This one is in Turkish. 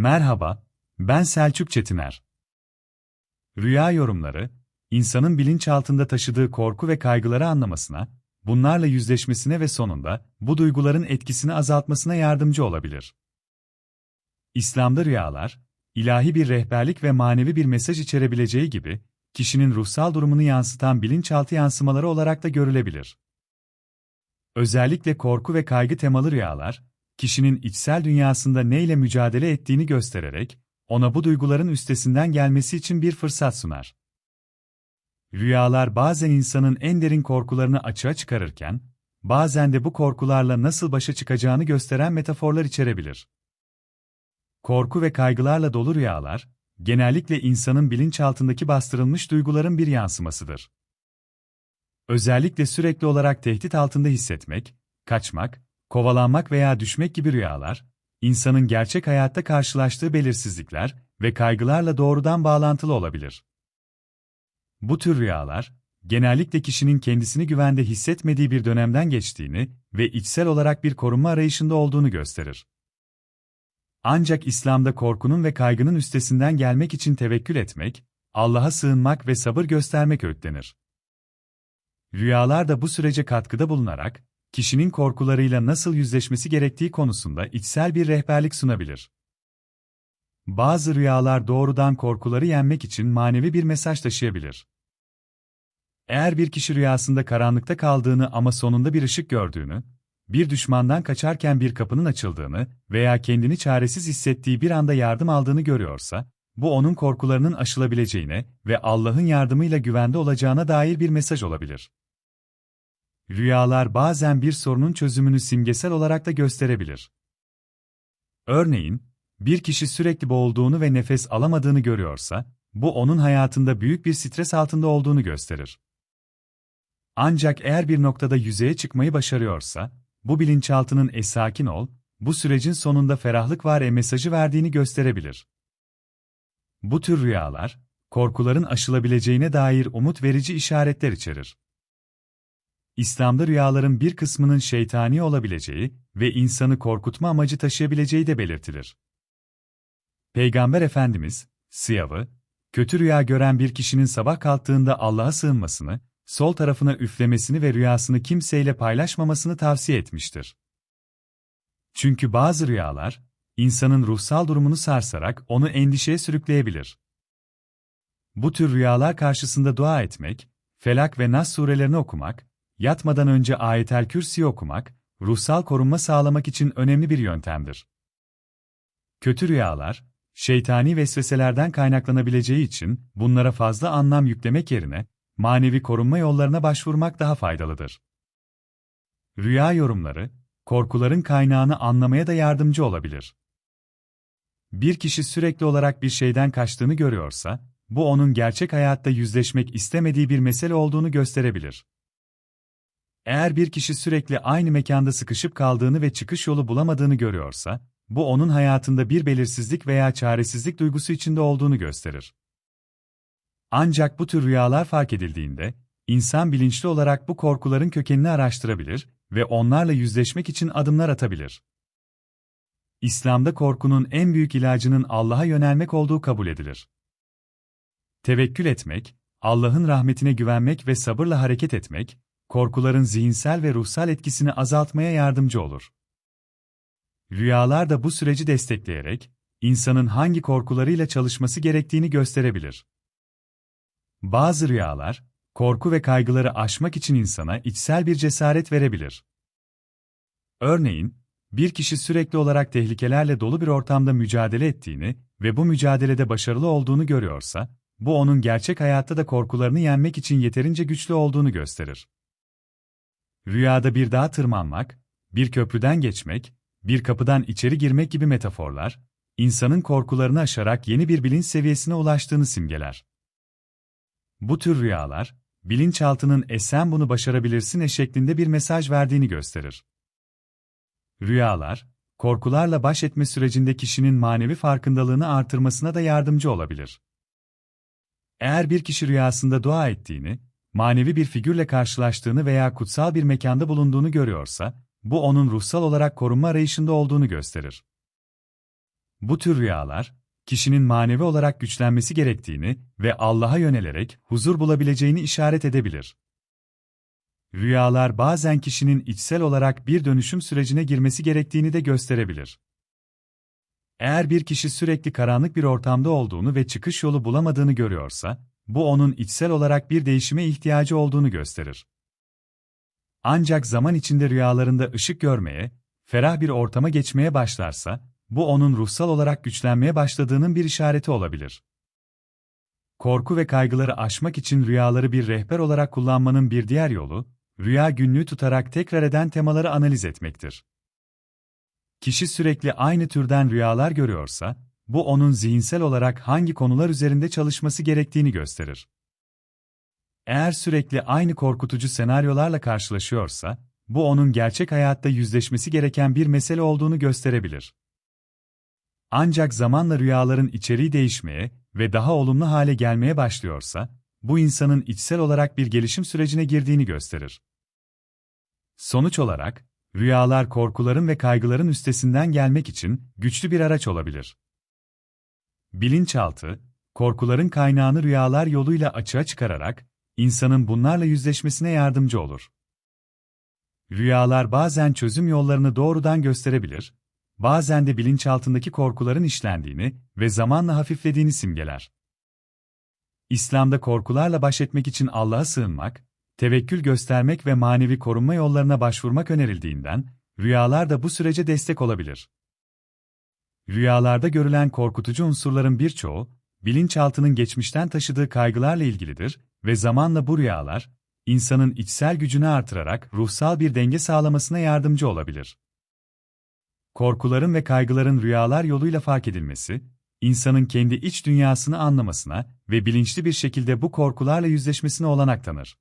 Merhaba, ben Selçuk Çetiner. Rüya yorumları, insanın bilinçaltında taşıdığı korku ve kaygıları anlamasına, bunlarla yüzleşmesine ve sonunda bu duyguların etkisini azaltmasına yardımcı olabilir. İslam'da rüyalar, ilahi bir rehberlik ve manevi bir mesaj içerebileceği gibi, kişinin ruhsal durumunu yansıtan bilinçaltı yansımaları olarak da görülebilir. Özellikle korku ve kaygı temalı rüyalar, kişinin içsel dünyasında neyle mücadele ettiğini göstererek, ona bu duyguların üstesinden gelmesi için bir fırsat sunar. Rüyalar bazen insanın en derin korkularını açığa çıkarırken, bazen de bu korkularla nasıl başa çıkacağını gösteren metaforlar içerebilir. Korku ve kaygılarla dolu rüyalar, genellikle insanın bilinçaltındaki bastırılmış duyguların bir yansımasıdır. Özellikle sürekli olarak tehdit altında hissetmek, kaçmak, kovalanmak veya düşmek gibi rüyalar, insanın gerçek hayatta karşılaştığı belirsizlikler ve kaygılarla doğrudan bağlantılı olabilir. Bu tür rüyalar, genellikle kişinin kendisini güvende hissetmediği bir dönemden geçtiğini ve içsel olarak bir korunma arayışında olduğunu gösterir. Ancak İslam'da korkunun ve kaygının üstesinden gelmek için tevekkül etmek, Allah'a sığınmak ve sabır göstermek öğütlenir. Rüyalar da bu sürece katkıda bulunarak, kişinin korkularıyla nasıl yüzleşmesi gerektiği konusunda içsel bir rehberlik sunabilir. Bazı rüyalar doğrudan korkuları yenmek için manevi bir mesaj taşıyabilir. Eğer bir kişi rüyasında karanlıkta kaldığını ama sonunda bir ışık gördüğünü, bir düşmandan kaçarken bir kapının açıldığını veya kendini çaresiz hissettiği bir anda yardım aldığını görüyorsa, bu onun korkularının aşılabileceğine ve Allah'ın yardımıyla güvende olacağına dair bir mesaj olabilir. Rüyalar bazen bir sorunun çözümünü simgesel olarak da gösterebilir. Örneğin, bir kişi sürekli boğulduğunu ve nefes alamadığını görüyorsa, bu onun hayatında büyük bir stres altında olduğunu gösterir. Ancak eğer bir noktada yüzeye çıkmayı başarıyorsa, bu bilinçaltının e sakin ol, bu sürecin sonunda ferahlık var e mesajı verdiğini gösterebilir. Bu tür rüyalar, korkuların aşılabileceğine dair umut verici işaretler içerir. İslam'da rüyaların bir kısmının şeytani olabileceği ve insanı korkutma amacı taşıyabileceği de belirtilir. Peygamber Efendimiz, Siyav'ı, kötü rüya gören bir kişinin sabah kalktığında Allah'a sığınmasını, sol tarafına üflemesini ve rüyasını kimseyle paylaşmamasını tavsiye etmiştir. Çünkü bazı rüyalar, insanın ruhsal durumunu sarsarak onu endişeye sürükleyebilir. Bu tür rüyalar karşısında dua etmek, Felak ve Nas surelerini okumak, yatmadan önce ayetel kürsi okumak, ruhsal korunma sağlamak için önemli bir yöntemdir. Kötü rüyalar, şeytani vesveselerden kaynaklanabileceği için bunlara fazla anlam yüklemek yerine, manevi korunma yollarına başvurmak daha faydalıdır. Rüya yorumları, korkuların kaynağını anlamaya da yardımcı olabilir. Bir kişi sürekli olarak bir şeyden kaçtığını görüyorsa, bu onun gerçek hayatta yüzleşmek istemediği bir mesele olduğunu gösterebilir. Eğer bir kişi sürekli aynı mekanda sıkışıp kaldığını ve çıkış yolu bulamadığını görüyorsa, bu onun hayatında bir belirsizlik veya çaresizlik duygusu içinde olduğunu gösterir. Ancak bu tür rüyalar fark edildiğinde, insan bilinçli olarak bu korkuların kökenini araştırabilir ve onlarla yüzleşmek için adımlar atabilir. İslam'da korkunun en büyük ilacının Allah'a yönelmek olduğu kabul edilir. Tevekkül etmek, Allah'ın rahmetine güvenmek ve sabırla hareket etmek, korkuların zihinsel ve ruhsal etkisini azaltmaya yardımcı olur. Rüyalar da bu süreci destekleyerek, insanın hangi korkularıyla çalışması gerektiğini gösterebilir. Bazı rüyalar, korku ve kaygıları aşmak için insana içsel bir cesaret verebilir. Örneğin, bir kişi sürekli olarak tehlikelerle dolu bir ortamda mücadele ettiğini ve bu mücadelede başarılı olduğunu görüyorsa, bu onun gerçek hayatta da korkularını yenmek için yeterince güçlü olduğunu gösterir. Rüyada bir dağa tırmanmak, bir köprüden geçmek, bir kapıdan içeri girmek gibi metaforlar, insanın korkularını aşarak yeni bir bilinç seviyesine ulaştığını simgeler. Bu tür rüyalar, bilinçaltının e sen bunu başarabilirsin e şeklinde bir mesaj verdiğini gösterir. Rüyalar, korkularla baş etme sürecinde kişinin manevi farkındalığını artırmasına da yardımcı olabilir. Eğer bir kişi rüyasında dua ettiğini, manevi bir figürle karşılaştığını veya kutsal bir mekanda bulunduğunu görüyorsa, bu onun ruhsal olarak korunma arayışında olduğunu gösterir. Bu tür rüyalar, kişinin manevi olarak güçlenmesi gerektiğini ve Allah'a yönelerek huzur bulabileceğini işaret edebilir. Rüyalar bazen kişinin içsel olarak bir dönüşüm sürecine girmesi gerektiğini de gösterebilir. Eğer bir kişi sürekli karanlık bir ortamda olduğunu ve çıkış yolu bulamadığını görüyorsa, bu onun içsel olarak bir değişime ihtiyacı olduğunu gösterir. Ancak zaman içinde rüyalarında ışık görmeye, ferah bir ortama geçmeye başlarsa, bu onun ruhsal olarak güçlenmeye başladığının bir işareti olabilir. Korku ve kaygıları aşmak için rüyaları bir rehber olarak kullanmanın bir diğer yolu, rüya günlüğü tutarak tekrar eden temaları analiz etmektir. Kişi sürekli aynı türden rüyalar görüyorsa, bu onun zihinsel olarak hangi konular üzerinde çalışması gerektiğini gösterir. Eğer sürekli aynı korkutucu senaryolarla karşılaşıyorsa, bu onun gerçek hayatta yüzleşmesi gereken bir mesele olduğunu gösterebilir. Ancak zamanla rüyaların içeriği değişmeye ve daha olumlu hale gelmeye başlıyorsa, bu insanın içsel olarak bir gelişim sürecine girdiğini gösterir. Sonuç olarak, rüyalar korkuların ve kaygıların üstesinden gelmek için güçlü bir araç olabilir. Bilinçaltı, korkuların kaynağını rüyalar yoluyla açığa çıkararak, insanın bunlarla yüzleşmesine yardımcı olur. Rüyalar bazen çözüm yollarını doğrudan gösterebilir, bazen de bilinçaltındaki korkuların işlendiğini ve zamanla hafiflediğini simgeler. İslam'da korkularla baş etmek için Allah'a sığınmak, tevekkül göstermek ve manevi korunma yollarına başvurmak önerildiğinden, rüyalar da bu sürece destek olabilir. Rüyalarda görülen korkutucu unsurların birçoğu, bilinçaltının geçmişten taşıdığı kaygılarla ilgilidir ve zamanla bu rüyalar, insanın içsel gücünü artırarak ruhsal bir denge sağlamasına yardımcı olabilir. Korkuların ve kaygıların rüyalar yoluyla fark edilmesi, insanın kendi iç dünyasını anlamasına ve bilinçli bir şekilde bu korkularla yüzleşmesine olanak tanır.